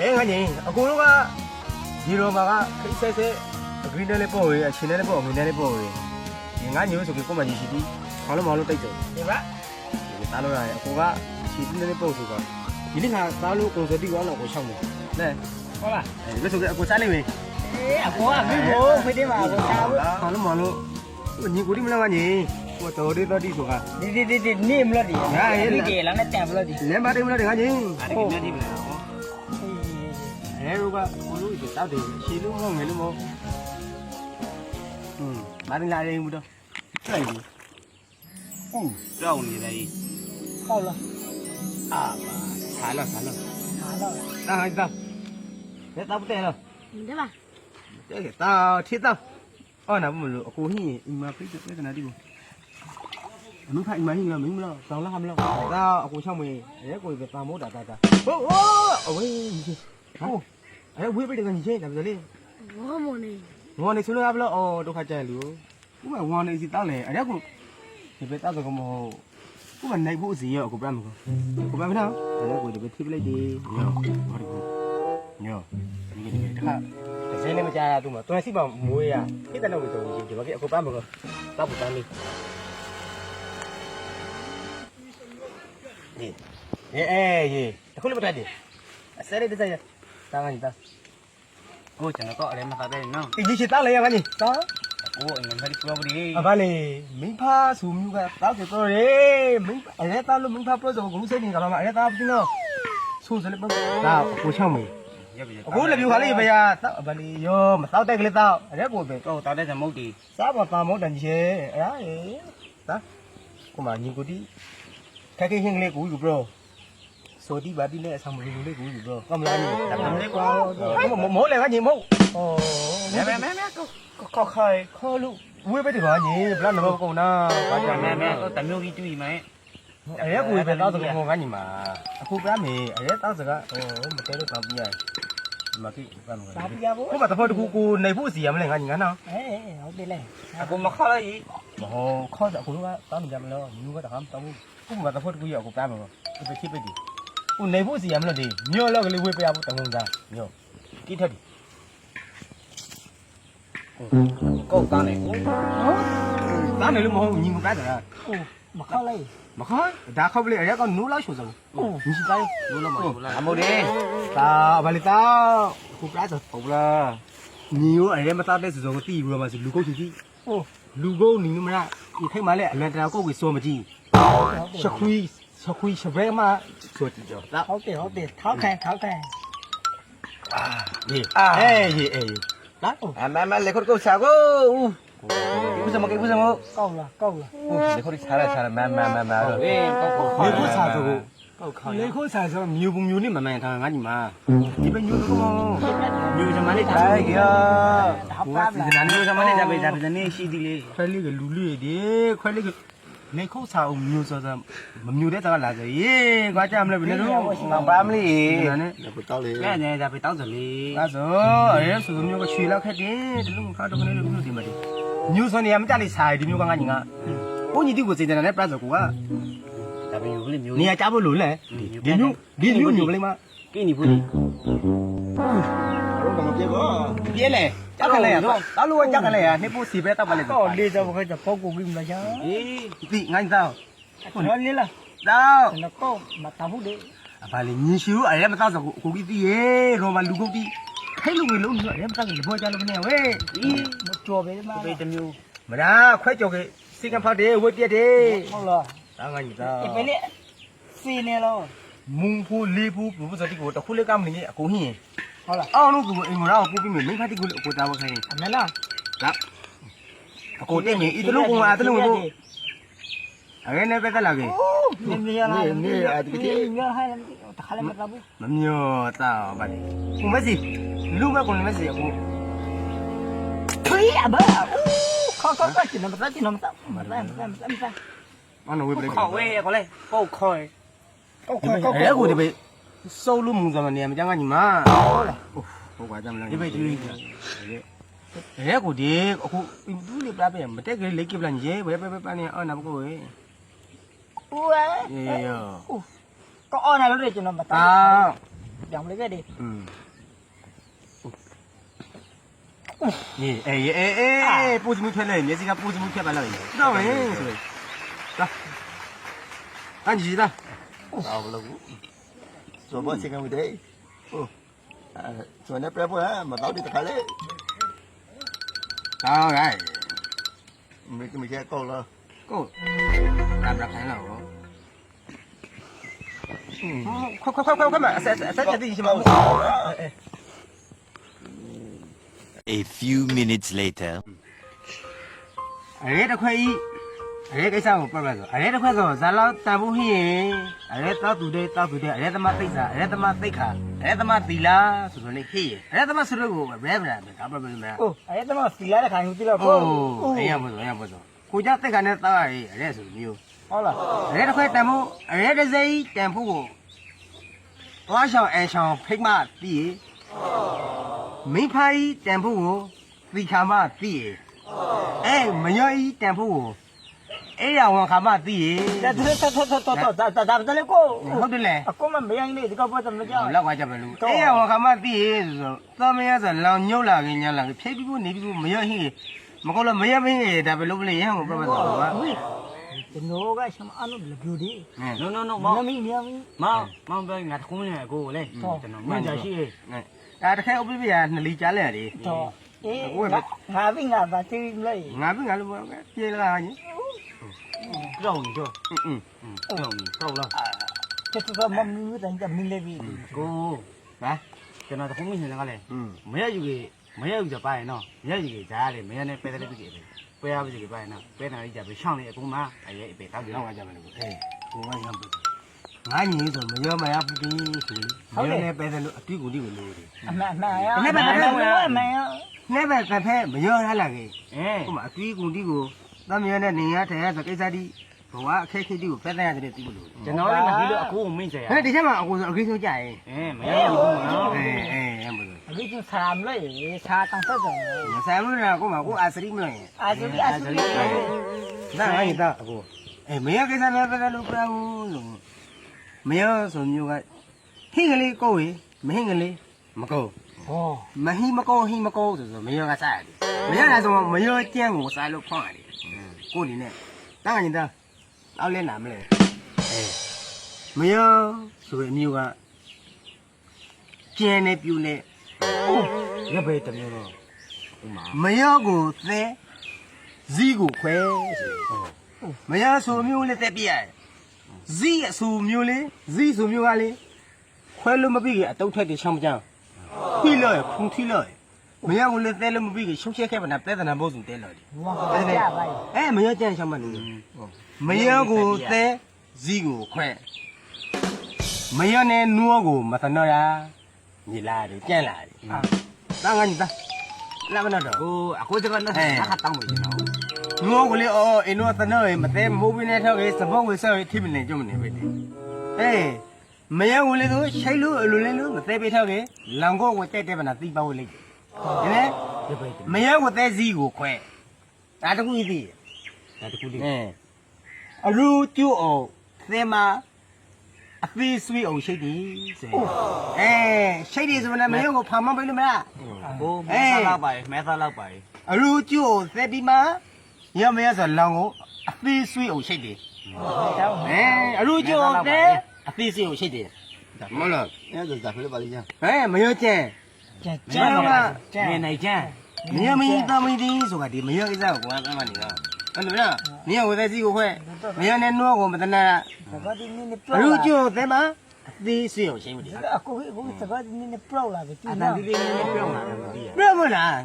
အဲငါညီအကိုတို့ကဒီရောမှာကခိတ်ဆက်ဆက်အဂရီနဲ့လည်းပေါ့ရအချင်းနဲ့လည်းပေါ့ငွေနဲ့လည်းပေါ့ရဒီငါညီဆိုပြီးကိုမကြီးရှိသည်ခေါင်းလုံးမလို့တိတ်တယ်ဒီပါဒီသားလို့ရတယ်အကိုကရှိသည်နဲ့လည်းပေါ့ဆိုတော့ဒီနေ့ကသားလို့ကိုယ်စတိကောင်းတော့ကိုရှောက်နေလဲဟုတ်လားအဲဆိုကအကိုစားလိမ့်မယ်အေးအကောကမိဖို့ဖိတယ်မှာကိုချာဖို့ခေါင်းလုံးမလို့ညီကိုဒီမလားငါညီကိုတော်တော်တော်တီဆိုတာဒီဒီဒီဒီနေမလို့ဒီဒီကေလာနဲ့တန်မလို့ဒီလဲမတယ်မလားငါညီဟုတ် အဲတို့ကကိုလို့ဒီတောက်တယ်ရှည်လို့မဟုတ်ငယ်လို့မဟုတ်อืมမာရင်လာရင်ဘူးတော့ဆိုင်ဘူး ဦးကြောက်နေတယ် ဟုတ်လား အာဆာလာဆာလာ ဟာတော့ တာဟိုက်တာလက်တော့တဲ့လား 对吧？ တဲ့တာထစ်တော့အော်နာမလို့အကိုဟင်းအိမ်မှာဖိတ်တဲ့နာတီကိုအမခိုင်မဟင်းလားမင်းမလားတောင်းလာမလားဒါအကိုချောင်းမေးရဲကိုပဲတာမိုးတာတာတာဟိုးဟိုးအဝေးကြီးဟိုး အဲ့ဝေးပိတ်တယ်ဆိုရင်ရေးတယ်ဆိုလေဝါမနေငေါနေဆွလို့ရဘလို့အော်ဒုက္ခကြိုင်လူဥမဝါနေစီတန်းလေအဲ့ကူဒီပဲတတ်ကမဟုတ်ဥမနိုင်ဖို့အစီရောကိုပြန်မကောကိုပြန်မနာအဲ့ကူဒီပဲထိပလိုက်ဒီညောဘာဒီကူညောဒီကဒီကတခါတစ်စင်းနဲ့မကြရသူမတွန်စီမမွေးရခိတနောက်ကိုတော့ဒီဘာကြီးကိုပြန်မကောတော့ပူတန်းလေးဒီเอ๊ะๆตะคุ่มไม่ตัดดิอเสร็จได้ซะ တာငါကြီးတာကိုကျွန်တော်အလည်းမသားတဲ့နော်ဒီကြီးချတောက်လေရငါကြီးတောက်ကိုအင်္ဂလိပ်ပြောပြီးအဘလေးမိဖာဆူမြူကတောက်ကြတော့ရေမိအရဲသားလို့မိဖာပြောဆိုကိုစိတ်နေကြတော့မအရဲသားပြင်းတော့ဆူစလည်းပေါ့ဒါကိုချောင်းမေရပြီအခုလည်းပြခါလေးပဲရတောက်အဘလေးရောမတောက်တဲ့ကလေးတောက်အရဲကိုပဲတော့တာတဲ့သမုတ်တီစားပါပါမောတန်ကြီးအဲ့ဒါရေဒါကိုမညီကိုတီခက်ခဲဟင်းကလေးကိုယူဘရော ဆိုဒီဘာတီနဲ့အဆောင်မလူလေးကိုယူဘရောကမလာနေဒါမှမဟုတ်ကွာမောလေကညီမို့ဩမဲမဲမဲမဲကိုခေါ်ခိုင်ခေါ်လို့ဝေးပဲဒီပါညီဘလနမကုန်နာဘာကြောင့်မဲမဲမဲမဲတော့တမျိုးကြီးတွေ့မယ်အရဲကိုပဲတောက်စကားငေါကညီမအခုပြမေအရဲတောက်စကားဟိုမတဲလို့တောင်းပြရမကိဘာမဒါလဲပြဖို့ကိုမတဖို့တကူကိုနေဖို့စီရမလဲငါညီငါနော်အေးဟုတ်တယ်လေအခုမခါလိုက်မဟုတ်ခေါ်တော့အခုကတောင်းကြမလို့မြူကတခါမတောင်းဘူးကိုမတဖို့တကူရအခုပြမယ်ကိုပဲချိပစ်ဒီ ကိုနေဖို့စီရမလို့ဒီညော့လောက်ကလေးဝေးပြဖို့တောင်းကုန်သားညော့ကိထက်ဒီကိုတန်းနေကိုတားနေလို့မဟုတ်ညီမပြတာကိုမခလိုက်မခေါ်ဒါခေါ်ပလေအရဲကနူးလောက်ချိုးစုံညီစီတိုင်းလို့လို့မဟုတ်လားအမို့တယ်တာဘာလဲတာခုပြတော့ဟုတ်လားညီရောအရဲမသားတဲ့စုံကိုတီးပြီးတော့မှလူကုတ်ချီတီးဟိုလူကုတ်နီမလားဒီထိတ်မှလည်းအလန်တရာကုတ်ကိုစောမကြည့်ရှခွီး ရှခွီးရှဘဲမဆိုကြည့်ကြတာဟုတ်တယ်ဟုတ်တယ်ထောက်ခံထောက်ခံဒီအေးအေးအေးလာအမဲမဲလေခုကိုစားကိုဦးဦးစမကေဦးစမကောက်လားကောက်လားလေခုစားရစားမဲမဲမဲမဲတော့အေးကိုကိုလေခုစားဆိုလေခုစားဆိုမြူပမြူနဲ့မမှန်ထားငါညီမဒီပဲညူတော့မြူစမလေးတိုင်းကဒါပါလားဒီနာနေစမနဲ့ကြပေးကြပေးနေရှိသေးလေခွဲလေးကလူလေးဒီခွဲလေးက လေခုစားအောင်မြူဆိုစားမမြူတဲ့တကလာစေရေကွာကြမလဲဘယ်လိုမပါမလေးနာနဲ့ကဲနေကြပေးတောက်စလေအဲ့ဆိုအဲဆိုမျိုးကချွေလောက်ခက်တယ်ဒီလိုခါတော့ကနေလို့ဒီမှာဒီညူဆိုနေရမကြလိစားဒီမျိုးကငါညီငါဘုန်းကြီးတိကိုစေတနာနဲ့ပြတ်ဆိုကိုကဒါပေမဲ့မျိုးနေရာကြဖို့လို့လဲဒီမျိုးဒီမျိုးမျိုးကလေးမကိနေဘူး တော့တော့ပြေပါပြေလေကြောက်ကလေးရတော့တောက်လို့ကြောက်ကလေးရနှစ်ဖို့စီပဲတောက်ပါလေကောက်လေးတော့ခက်တော့ပေါက်ကိုပြီးမလားချာအေးဒီငိုင်းတော့ဟောလေးလားတော့ကျွန်တော်ကောက်မတဘူးလေအပါလေညင်ရှူအရဲမတောက်ဆိုကိုကိုကြီးတီးရေရောမလူကုတ်တီးခိုင်းလို့ငေလုံးအရဲမတောက်လို့ဘောကြလို့မနေဝဲဒီမကြော်ပဲမှာပေးတမျိုးမလားခွဲကြော်ကစိကဖောက်တယ်ဝက်ပြက်တယ်ဟုတ်လားတောင်းငါညီတော့ဒီပဲလေစီနေလို့မုံဖူလေးဖူဘုဘစတိကိုတခုလေးကမနေအကိုဟင်း ဟုတ်လားအောင်းလို့ကိုအင်မရာကိုပို့ပြီးမိမခတိကိုအကိုတာဝခိုင်းအမလားဒါအကိုတင်နေဤတလူကောင်အတလူကိုအရဲနဲ့ပဲကလာကေနေနေရလားနေအဒီကေညဟိုင်းတခါလည်းမတဘူးမမျောတော့ပါလေကိုမစီလူမကောင်မစီအကိုထွေးအဘာခေါ်ခေါ်ခေါ်ကျွန်တော်မတကျွန်တော်မတမတမတမတမနဝေးပလေခေါ်ဝဲခေါ်လေပုတ်ခေါ်ကောက်ခေါ်ကောက်အဲကိုဒီပဲ 收入没怎么的，没讲个你嘛。ဟုတ်ပါကြမလားဒီပဲကျွေးရဲကိုဒီအခုဘူးလေးပြပြမတက်ကြလေလိတ်ကပလန်ရဲဘယ်ပဲပန်းနေအောင်နာမကိုဝေးဦးဝဲရေရောก็อ่อนนะลูกเดี๋ยวจนมาตาอย่างเลยก็ดีอืมนี่เอ๊ะเอ๊ะเอ๊ะปูจิมุเผ็ดเลยเมสิกาปูจิมุเผ็ดไปแล้วတော့ဝင်ဆိုတော့อันကြီးသားတော့ဘလို့ So mm. bossing kami day. Oh. Uh, so na prepo ha, mataw dito kali. Tao rai. Mình kami siya cô lo. cô Làm ra cái nào đó. Không không không không mà sẽ sẽ sẽ đi xem mà? Ờ, ờ, ờ. A few minutes later. Ừ. Ấy đã quay အရဲကိစ္စကိုပြတ်ပြတ်ဆိုအရဲတစ်ခွက်ဆိုဇာလောက်တန်ဖို့ဟင်းရင်အရဲတောက်သူတဲ့တောက်သူတဲ့အရဲသမသိက္ခာအရဲသမသိက္ခာအရဲသမသီလာဆိုတော့လေဟင်းရင်အရဲသမဆိုတော့ကိုဘယ်ဗလာပဲဒါပြပြမလားဟုတ်အရဲသမသီလာတဲ့ခိုင်ဟူတိလောက်ပေါ့ဟုတ်အရင်မဆိုအရင်မဆိုကိုကြသိက္ခာနဲ့တောက်ရည်အရဲဆိုမျိုးဟုတ်လားအရဲတစ်ခွက်တန်ဖို့အရဲတစ်စိမ့်တန်ဖို့ကိုသွားရှောင်းအန်ရှောင်းဖိတ်မသိရမိဖာကြီးတန်ဖို့ကိုသီခါမသိရအဲမယောဤတန်ဖို့ကို အဲ့ရဝန်ခါမသိရေတော်တော်တော်တော်တော်ဒါဒါဒါလည်းကိုဟုတ်တယ်လေအခုမှမရိုင်းနေဒီကဘောတမကြောက်လောက်ပါကြပါလို့အဲ့ရဝန်ခါမသိရေဆိုတော့သောမရဆိုလောင်ညုတ်လာခင်ညာလာဖြိတ်ပြီးကိုနေပြီးကိုမရဟင်းမကောလို့မရမင်းရေဒါပဲလို့မလဲရဟန်းကိုပြတ်သွားပါကျွန်တော်ကရှမအနုဘလူဘလူဒီ no no no မောင်မင်းမောင်မောင်ပဲငါတခုံးနေကိုလေကျွန်တော်မင်းကြာရှိရေအဲတခဲဥပ္ပိယနလီကြားလဲရတယ်တော်เอ๊ะหาวิ่งอ่ะบาซิเลยงาวิ่งอ่ะลูกแกเปลี่ยนละหานี่ ကြောက်နေကြော อืม ကြောက်နေကြောက်လား တက်တော့မမီတန်ကြမီလေးပြီး ကို ဟာ ကျွန်တော်တခုံးနေကလေ อืม မရယူကြီးမရယူကြပါရဲ့နော်မရယူကြီးကြားရတယ်မရနဲ့ပဲတယ်ပြီပဲပဲရပါစီပါရဲ့နော်ပဲနာကြီးကြပဲရှောင်းနေအကုန်မအရေးပဲတောက်ကြ လောက်ကြမလို့အေးကိုကရမ်းပြီငါညီဆိုမရောမရဘူးဒီဆိုမရောနဲ့ပဲတယ်လို့အတူကူဒီကိုလို့တယ် အမှန်အမှန်ရအမှန်အမှန်ရ နဲ့ပဲတစ်ဖက်မရောရလာကေ အဲ ဟိုမှာအတူကူဒီကို သမယောနဲ့နေရထဲရဆိုကိစ္စတိဘဝအခက်ခဲတိကိုဖက်တဲ့ရတယ်တူလို့ကျွန်တော်လည်းငါပြီးတော့အကိုကိုမင်းကြရဟဲ့ဒီချက်မှာအကူဆိုအကိဆုံးကြရင်အဲမရယူဘူးနော်အေးအေးရမ်းပြီအခုကျဆာမလို့ဆာတန်ဆက်တယ်မဆိုင်ဘူးလားကိုမကိုအာစရိမလို့ရင်အာဇူအာဇူဒါငါ့ရင်သားအကိုအေးမရကိစ္စနဲ့ပဲလို့ပြောဘူးလို့မရဆိုမျိုးကဟင်းကလေးကိုယ်မဟင်းကလေးမကိုဟောမဟိမကောဟိမကောဆိုဆိုမယောကစားရတယ်မရတာဆိုမယောကျန်းကိုစားလို့ဖွင့်ရတယ် ကိုအနေနဲ့တာငါရင်သားအောက်လဲနာမလဲအေးမယောဆိုရမျိုးကကျန်းနေပြူနေရပဲတမျိုးတော့ဥမာမယောကိုသဲဇီးကိုခွဲဆိုမယောဆိုမျိုးလေးတက်ပြရတယ်ဇီးအဆိုမျိုးလေးဇီးဆိုမျိုးကလေခွဲလို့မပြီးကအတုတ်ထက်တချောင်းချောင်းဖိလို့ဖုန်ထီလို့ မယောကိုလည်းသဲလို့မပြီးကရှုပ်ချက်ခဲ့ပါနာပြဿနာဘုတ်စုတဲလို့ဝါကကြပါအဲမယောကြမ်းချောင်းမနေမယောကိုသဲဇီးကိုခွဲမယောနဲ့နူးကိုမသနော်ရညီလာတယ်ကြမ်းလာတယ်တာငါညီသားလာမနော်တော့ကိုအကိုစကနဲ့ခါတောင်းပြီကျွန်တော်ငိုကလေးအော်အင်းတော့တနော်ရေမသေးမိုးပင်းနဲ့ထောက်ရေစပုတ်ဝေဆောက်ရေထိမနေကြုံနေပဲလေအေးမယဝလေးတို့ရှိုက်လို့အလိုလေးလို့မသေးပေးထောက်ရေလောင်ကိုဝတက်တဲ့ဗနာတိပါဝလေး ဒီမဲ့ဒီပိတ်မရဲဝသက်စည်းကိုခွဲဒါတခုကြီးသိတယ်ဒါတခုလေးအဲအလူကျူအောင်သင်မှာအသေးဆွေးအောင်ရှိတယ်ဆိုရင်အဲရှိတယ်ဆိုရင်မရဲကိုဖာမပေးလို့မလားဟိုမဲဆာလောက်ပါမဲဆာလောက်ပါအလူကျူအောင်သက်ပြီးမှရမရဆိုလောင်ကိုအသေးဆွေးအောင်ရှိတယ်အဲအလူကျူအောင်သက်အသေးဆွေးအောင်ရှိတယ်မဟုတ်လားအဲ့ဒါဇာဖလေးပါလိမ့်ညာအဲမရောကျန် ကျန်တော့ကျန်နေနိုင်ကျန်မင်းမင်းသမီးသေးဆိုတာဒီမရကိစ္စကိုကွာအမှန်နေတော့အဲ့လိုလားမင်းကဝယ်သက်စီကိုခွဲမင်းနဲ့နှောကိုမတနာဘာဒီနင်းနဲ့ပြောဘလူကျော်သဲမသေးစီအောင်ရှင်းမလို့အခုအခုစကားဒီနင်းနဲ့ပြောလာပြီသူကအနာဒီနင်းနဲ့ပြောလာတယ်မသိရပြောမလား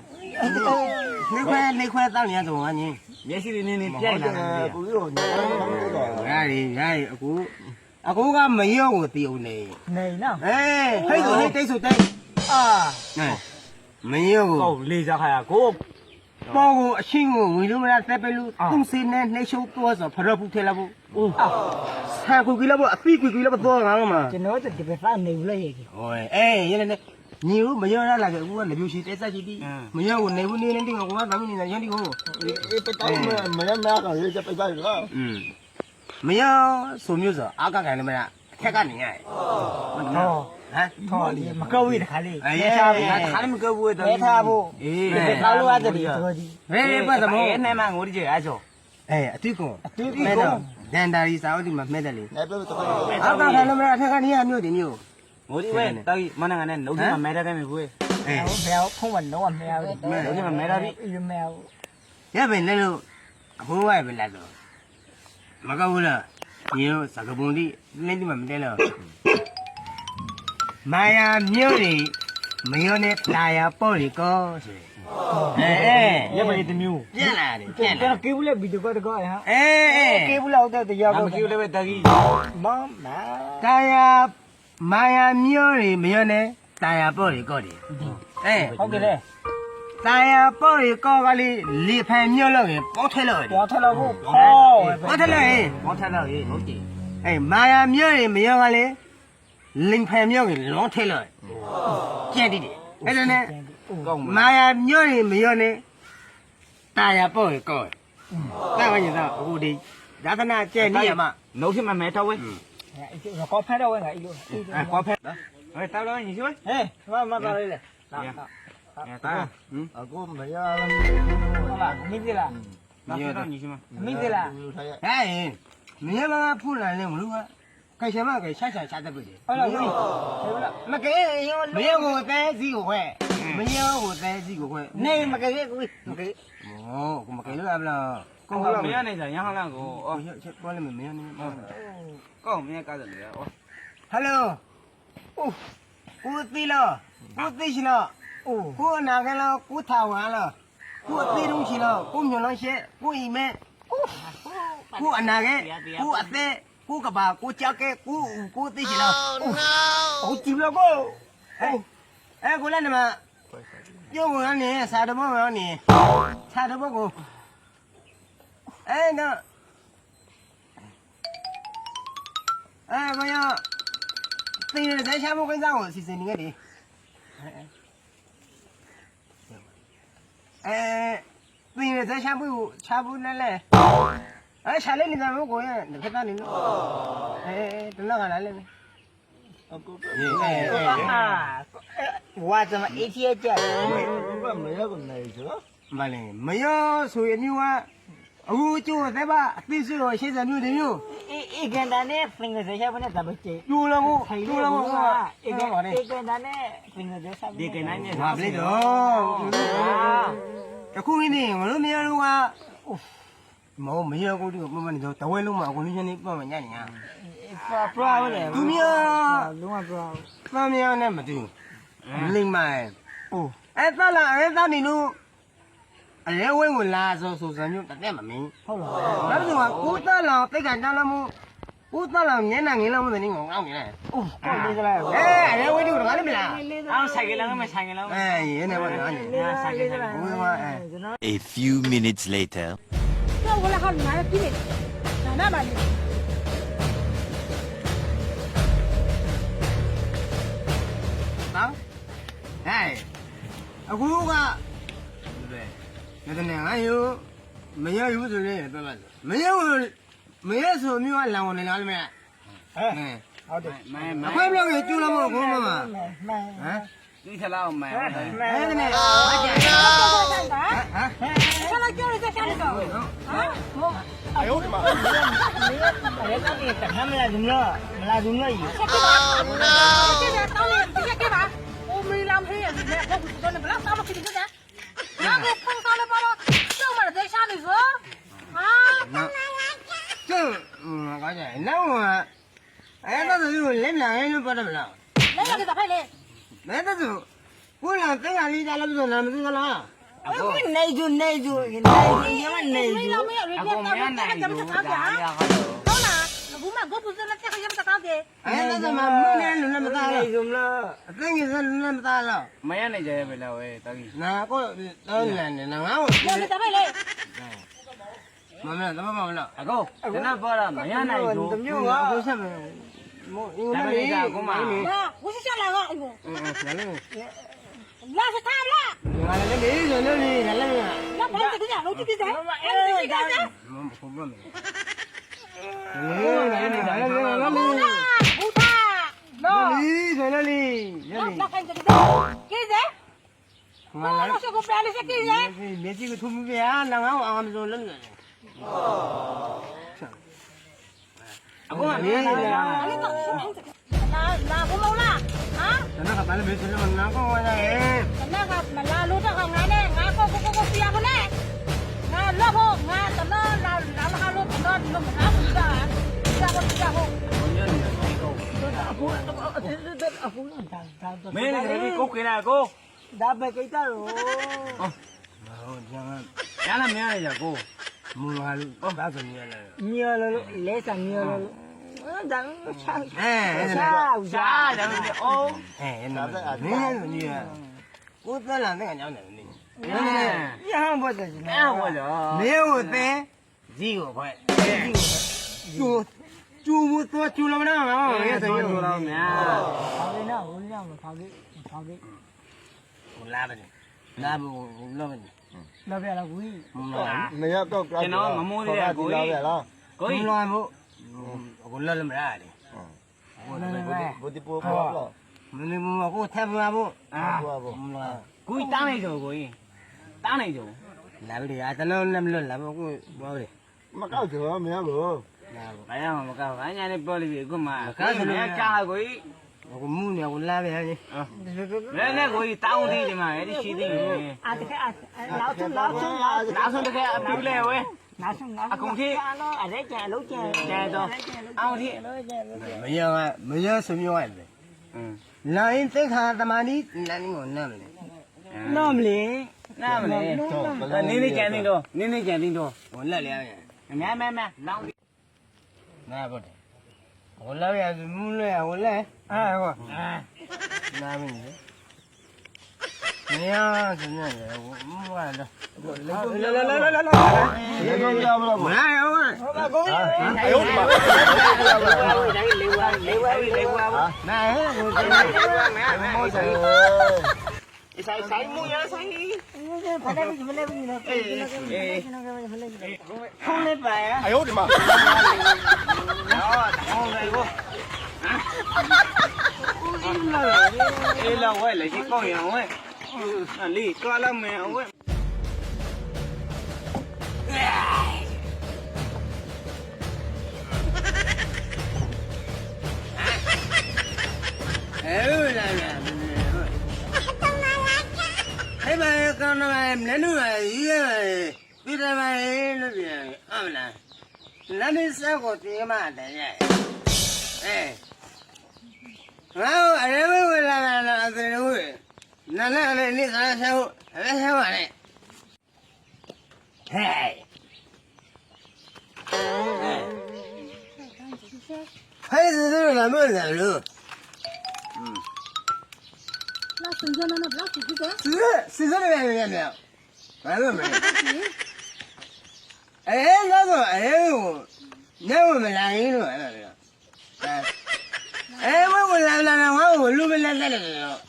နေခွဲနေခွဲတောင်းနေရဆိုငါညင်းမျက်စိလေးနင်းနေပြိုက်လာတယ်ကိုကြီးတော့ညင်းရာရီရာရီအခုအကူကမရော့ကိုတီးအောင်နေနေနော်အေးဟိတ်ဆိုဟိတ်တိတ်ဆိုတိတ် အာမင်းရောကိုဟုတ်လေစားခါရကိုပေါ်ကိုအရှိန်ကိုဝင်လို့မလားသက်ပဲလို့သူ့စင်းနဲ့နှိမ့်ရှုပ်သွားဆိုဖရဘူးထဲလာဘူးဟုတ်ဆာကူကီလာဘအသိကူကီလာဘသွားငါမှာကျွန်တော်တကယ်ဖာနေဘူးလေဟဲ့ဟိုအေးရနေညီတို့မရောရလာကြဘူးကလူရှိတဲဆက်ရှိပြီမရောကိုနေဘူးနေနေတိကကိုကဘာမနေနေရန်တိကိုအေးပတောင်းမရနာကရေးချက်ပြပါရလားမရောဆိုမျိုးဆိုအာကကန်လည်းမရအခက်ကနေရတယ်ဟုတ် ဟထော်လေးမကောက်ရတဲ့ခါလေးအေးလဲထားဖို့ငါခါလည်းမကောက်ဘူးတော်လဲထားဖို့အေးဒီကောက်လို့ရတယ်ဒီဆိုဒီဘယ်ဘက်သမောအဲ့နဲ့မှငိုကြည့်အားချောအေးအတိကွန်အတူတူမဲ့ကောတော့ဒန်တာရီစာအုပ်ဒီမှာမဲ့တယ်လေနေပြတော့တော့အောက်ကထိုင်လို့မရအထက်ကနေရမြို့ဒီမြို့ငိုကြည့်ပဲတော်ကြီးမနငါနဲ့လုံးချင်မှမဲတဲ့မယ်ဘူးအေးဘယ်ဖုံးမတော့မရဘူးလုံးချင်မှမဲတာပြီရမရဘူးရပင်လဲလို့အခုဝိုင်းပဲလာတော့မကောက်ဘူးလားညီတို့စကပုံတိလင်းဒီမှာမတဲလို့ မာယာမြို့တွေမယောနဲ့တာယာပေါ့လေကောဆိုအေးအေးရပါလေတမျိုးပြန်လာတယ်ပြန်ကျလာန်ကေဘူးလေဗီဒီယိုကောတကောဟာအေးအေးကေဘူးလောက်တဲ့တရားငါကောမကြည့်လည်းပဲတော်ကြီးမမတာယာမာယာမြို့တွေမယောနဲ့တာယာပေါ့လေကောတယ်အေးဟုတ်ကဲ့လေတာယာပေါ့လေကောကလေးလေဖန်မြို့လို့ရင်ပေါထဲလို့ပေါ်ထလာဖို့ဟောပေါထဲလို့ရင်မောထတော့ရေးဟုတ်တယ်အေးမာယာမြို့တွေမယောကလေး လင်ဖန်မြို့ကြီးလုံးထဲလို့ကျက်တည်တယ်အဲ့ဒါနဲ့ကောင်းမာယာမြို့တွေမယောနဲ့တာယာပေါ့လေကောတာဝညတော့အခုဒီဒါသနာကျက်နေရမှာနှုတ်ချင်မှမဲတော့ဝဲကောဖက်တော့ဝင်ကဤလိုအဲကောဖက်ဟဲ့တောက်တော့ညီရှိဝဲဟဲ့မမပါလေလာအဲတာဟင်အခုမရဟုတ်လားမိသေးလားနောက်တော့ညီရှိမမိသေးလားဘူးထားရဟဲ့မင်းမကဖူလာလဲမလို့က ခိုင်ချမကရှာရှာရှာတဲ့ပြီဟုတ်လားဟုတ်လားမကဲရောမင်းကိုတဲစီကိုခွဲမင်းကိုတဲစီကိုခွဲနေမကလေးကိုမကလေးဟောကိုမကဲလို့အပလားကိုကောကင်းမရနေကြရဟန်းလာကိုအော်ချက်ပေါ်လဲမင်းနေကောင်းမရကားတယ်လေအော်ဟယ်လိုအိုးကိုတီလောကိုတီရှင်လောအိုးကိုနာကလောကိုထာဝါလောကိုတီရုံချီလောကိုညွန်လောရှက်ကိုအီမဲကိုအနာကဲကိုအသက် cú cà bà cú cháo cái cú cú tí gì đâu cú chìm đâu cô? Ê ê, cô lên mà. Vô ngồi anh nè sao đâu mà anh nè. Sao đâu mà cô? Ê nó. Ê cô nhá tiền là để xem một cái rau xì xì nghe đi. Ê tiền là để xem bữa xem bữa này này. အဲရှာလေးနေတာမို့ကိုရင်တစ်ခါတည်းနေလို့အဲတနက်ကလာလဲအကူပဲအဲအာဝါသမအေးကြီးကြတယ်ဘာမရကုန်နိုင်စလားမလဲမရဆိုရင်မျိုးကအခုကျိုးသက်ပါအသိစရရှေ့စံမျိုးတွေမျိုးအေအေကန်တန်နဲ့ဖင်္ဂစရပါနဲ့တပချေကျိုးလုံးကိုကျိုးလုံးကိုအေကန်အေကန်တန်နဲ့ဖင်္ဂစရပါဒီကန်နိုင်နဲ့ဟာပလေတော့အခုင်းနေမလို့မရတော့က န်လုံးချင်းနေပတ်မှညနေညာပရာပရာလေသူမျိုးလုံးဝပရာသမယောနဲ့မတူလိမ့်မိုင်အိုးအဲ့တလာအဲ့တနေလို့အလဲဝင်းကိုလာဆိုဆိုစံမျိုးတက်မမင်းဟုတ်လားနောက်ဆိုကိုတလောင်တိတ်ကန်တလာမှုကိုတလောင်ညနေငင်းလုံးမသိနေငေါငေါနေလဲအိုးကိုလေးစလားအဲရဲဝိတုကလည်းမလားအော်ဆိုင်ကလမ်းမဆိုင်ကလမ်းအဲရဲနေပါလားနေ A few minutes later. ကိုလည်းဟောက်လာတယ်ပြင်းနေတယ်ဒါမှမဟုတ်နော်ဟဲ့အခုကလေငါတနေငါယူမရယူဆိုရင်ပြပါမရမရဆိုမျိုးကလံဝင်နေလားမင်းဟဲ့ဟုတ်တယ်မင်းမခွဲမလို့ကျူလာမို့ခေါမမဟမ်သိချလာအောင်မင်းဟဲ့တနေဟောကြ ဟမ်ဆလာကြောက်ရတဲ့ဆလာကြောက်ဟမ်ဟုတ်အယောဒီမှာမင်းကလည်းတခါမလာဘူးနော်မလာဘူးနော်အော် no ကျေးဇူးတောင်းနေတိကျပါအိုမီလမ်ဟေးရဲ့ဘုတ်တော့ဘလာစားမဖြစ်ဘူးနော်နာကဖုန်စားလည်းပါတော့ကြောက်မှာဒေရှာနေစို့ဟာကျေငါကြိုင်နောက်ဟောအဲ့တော့သူလက်လာရင်လို့ပါတယ်မလားလက်လာကြတာဖိုက်လေမဲတဲ့သူကိုယ်လာတက်ရလေးကြလားလို့နာမသိလား நெய்ஜு நெய்ஜு நெய்ஜு mẹ này chơi về là về tao gì na có đơn dạ. là là ngáo dạ. mà mẹ tao bảo là à cô thế nào vợ là mẹ này chú ngáo cô sao mà dạ, ngủ đi. ra cô mà. Cô sẽ cho là ừ, ừ, ngõ ဘူးမလေးလေးလည်းလည်းလ cũng lâu la hả nó gặp lại bị xin mình nó có ngoài đây nó gặp mà la lú tao gặp ngay đây ngay cô cô cô cô phi con đây ngay lo hồ ngay tao nó là là là lú tao nó nó nó cũng ra ra con ra hồ mấy này cái cô kia này cô đã mấy cái ta rồi đã làm 咩呀 cô mua hàng đã rồi nhiều rồi nhiều rồi lấy sang nhiều rồi 过过过不要不呢？俺老婆俺怎么拉拉拉路怎么怎么拿不着啊？不要不不要不。 အခုအခုဒါဒါ မင်းလည်းကိုခေလာကို ဒါပဲကိစ္စရော ဟုတ်ကျန် ရလာမရရကို မူလာလို့ဘာဆိုနေရလဲ ညောလို့လဲစံညောလို့ဒါချာ အဲ ချာ ရှားတယ်အိုး အဲနာမင်းနေရကိုသက်လာတဲ့ကညောင်းတယ်နေ ညဟန်ဘောတယ် အဲ့ဟောကြော မင်းကိုသင်ဇီကိုခွဲကျူကျူမတော့ကျူလို့မနာငါရဲဆိုရလို့ တော့များ ဘာလဲနော်ဟိုညမဖောက်ကြီးဖောက်ကြီး ဟိုလာပါနေလာဘူးလောပဲ တော့ပြလာဘူး မ လာနေရတော့ကကျွန်တော်မမိုးလေးကကိုလာကြီးရလားကိုမကြီးလာဘူးဟိုလောလည်းမလာလေဟိုလည်းပဲဘုဒီပို့ပေါ့လားမနေဘူးကိုထပ်ပါဘူးအာဟုတ်ပါဘူးမလာကိုကြီးတားနိုင်ကြကိုကြီးတားနိုင်ကြလာပြီအတလုံးလည်းမလွတ်လာဘူးကိုဘောလေမကောက်ကြမရဘူးလာဘူး ဘာရမှာမကောက်ဘာညာနဲ့ပြောလိပြီအခုမှကြားကိုကြီးဟိုမူနေကိုလာပဲလေလဲနဲ့ကိုကြီးတောင်းသေးတယ်မှာအဲ့ဒီရှိသေးတယ်အာတကယ်လောက်ဆုံးလောက်ဆုံးလောက်နောက်ဆုံးတစ်ခါအပြူလဲဝဲနောက်ဆုံးနောက်အရဲကျန်လုံးကျန်ကျဲတော့အောင်ထိမရကမရစမျိုးရတယ်อืมလာရင်သိခါတမနီလမ်းကိုနမ်းလေနော်မလီနားမလဲနင်းနေကြနေတော့နင်းနေကြနေတော့ဟိုလက်လေအများများများလောင်းနာဘောတယ်ဟိုလက်ရမူလဲဟိုလက်အာဟောနာမင်းလေ မရစမျိုးလေဟိုမူရတော့လာလာလာလာလာရေကောင်း ရမလားမလာရောကိုအယုတ်ပါလေးဝါလေးဝါလေးဝါနာဟဲ့ကိုမောဆိုင်ဆိုင်ဆိုင်မူရဆိုင်ဖလဲပြီဖ လဲပြီနော်အေးအေးဖလဲပြီဖုန်းလေးပါရအယုတ်ဒီမှာတော့တောင်းလိုက်ကိုအေးလာဝဲလေဒီကောင်းရဝဲအလီကောလာမဲဝဲအဲ့လာလာဟဲ့မကောင်းတယ်နနူရရေးရပြည်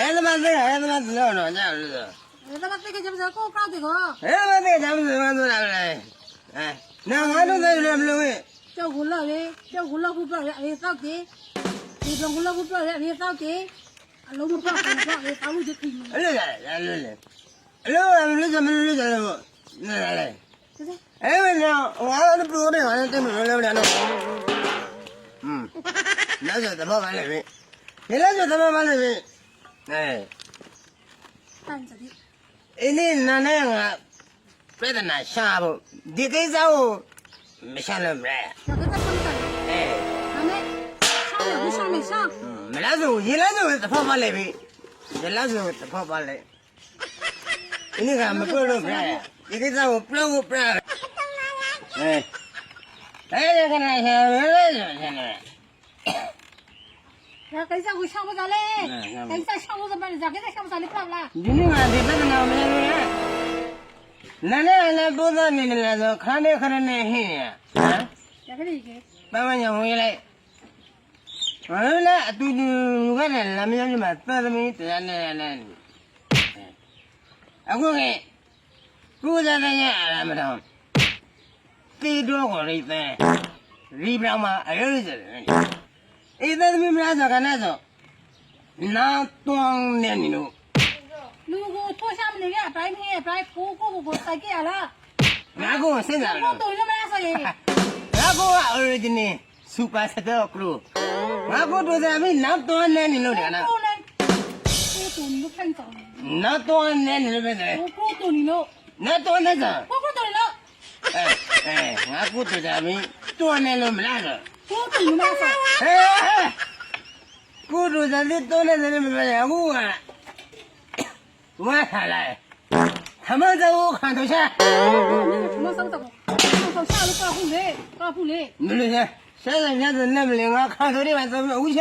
အဲ့ဒါမှသိတယ်အဲ့ဒါမှသိတော့တော့ညလို့ဆိုအဲ့ဒါမှသိကြကြမစကောကောက်တယ်ကောအဲ့ဒါမှသိကြမစမဆိုတာလေအဲနာငါတို့သိတယ်မလို့ရဲ့ကျောက်ကိုလောက်လေကျောက်ကိုလောက်ခုပြောက်ရအေးသောက်ကြီးဒီကျောက်ကိုလောက်ခုပြောက်ရအေးသောက်ကြီးအလုံးမပြောက်ဘူးပြောက်လေတောင်းလို့တခိမအဲ့လိုလေအဲ့လိုလေအဲ့လိုလေမလို့ကြမလို့ကြလို့နော်လေအဲ့မလို့ငါတို့ပရိုနဲ့ဟာတင်မလို့လဲလဲနော်อืมလက်စသဘောပါလေပြီလက်စသဘောပါလေပြီ အဲပန်ကြည့်အင်းနဲ့နာနဲ့ငါပြဿနာရှာဖို့ဒီကိစ္စကိုမရှာလို့မလဲဒါကတက်ဆုံးတယ်အဲဒါနဲ့ရှာလို့မရှာနဲ့ရှာမလားဆိုရင်လားဆိုတဖောက်ပါလေပြီရလားဆိုတဖောက်ပါလေအင်းကမပြောလို့မရဒီကိစ္စကိုပြောဖို့ပြရအဲအဲ့ဒါကလည်းဟဲ့ဟဲ့ဟဲ့ 那时候，你那时候怎么办了呗？你那时候怎么办了？你看没不了没？你给找不了我不了。哎，哎，这个那些，那现在。那给啥我上不着嘞，给啥上不着班的，给啥上不着你不啦？ ဒီနေ့ကဒီပြဿနာမင်းရဲ့နာနဲ့လည်းပိုးသားနေတယ်ဆိုခါနဲ့ခါနဲ့ဟင်းရဟမ် 要给你给， ပန်းပန်းညဝင်လိုက်ဘာလို့လဲအတူတူကလည်းလမ်းမျိုးမှာသသမီးတရားနဲ့လည်းအခုကကိုယ်စားတဲ့ရအရမတော်တီတော့ကိုရိတ်တဲ့ရီပြောင်းမှာအရုပ်စတယ် အေးသားသမီးမလားဆိုခဏဆိုနာတွန်းနေနေလို့လူကိုထိုးရှာမနေရအတိုင်းမင်းအတိုင်းကိုကိုကိုကိုစိုက်ကြရလားငါကိုစဉ်းစားကိုလို့တော်ရမလားဆိုရင်ငါကိုက original super star crew ငါကိုတို့စားပြီးနောက်တွန်းနေနေလို့တယ်နော်ကိုလည်းကိုတော်လို့ဖန်ဆောင်နောက်တွန်းနေနေလို့ပဲတဲ့ကိုကိုတော်လို့နောက်တွန်းနေစားကိုကိုတော်လို့အဲအဲငါကိုတို့စားပြီးတွန်းနေလို့မလားဆို ကိုတော်မလားဆို ဟဲကိုတို့စားပြီးတွန်းနေတယ်မပဲအခုကဝါခလာ他们在我看头下， မဆောက်တော့ဆောက်ရှာလို့ကောက်ဘူးလေကောက်ဘူးလေ 没留下。现在伢子那么灵啊，看头的话怎么无钱？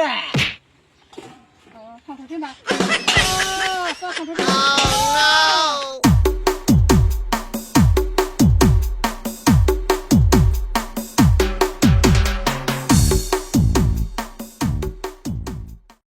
အော်ဆောက်တယ်ပါအော်ဆောက်တယ်ပါ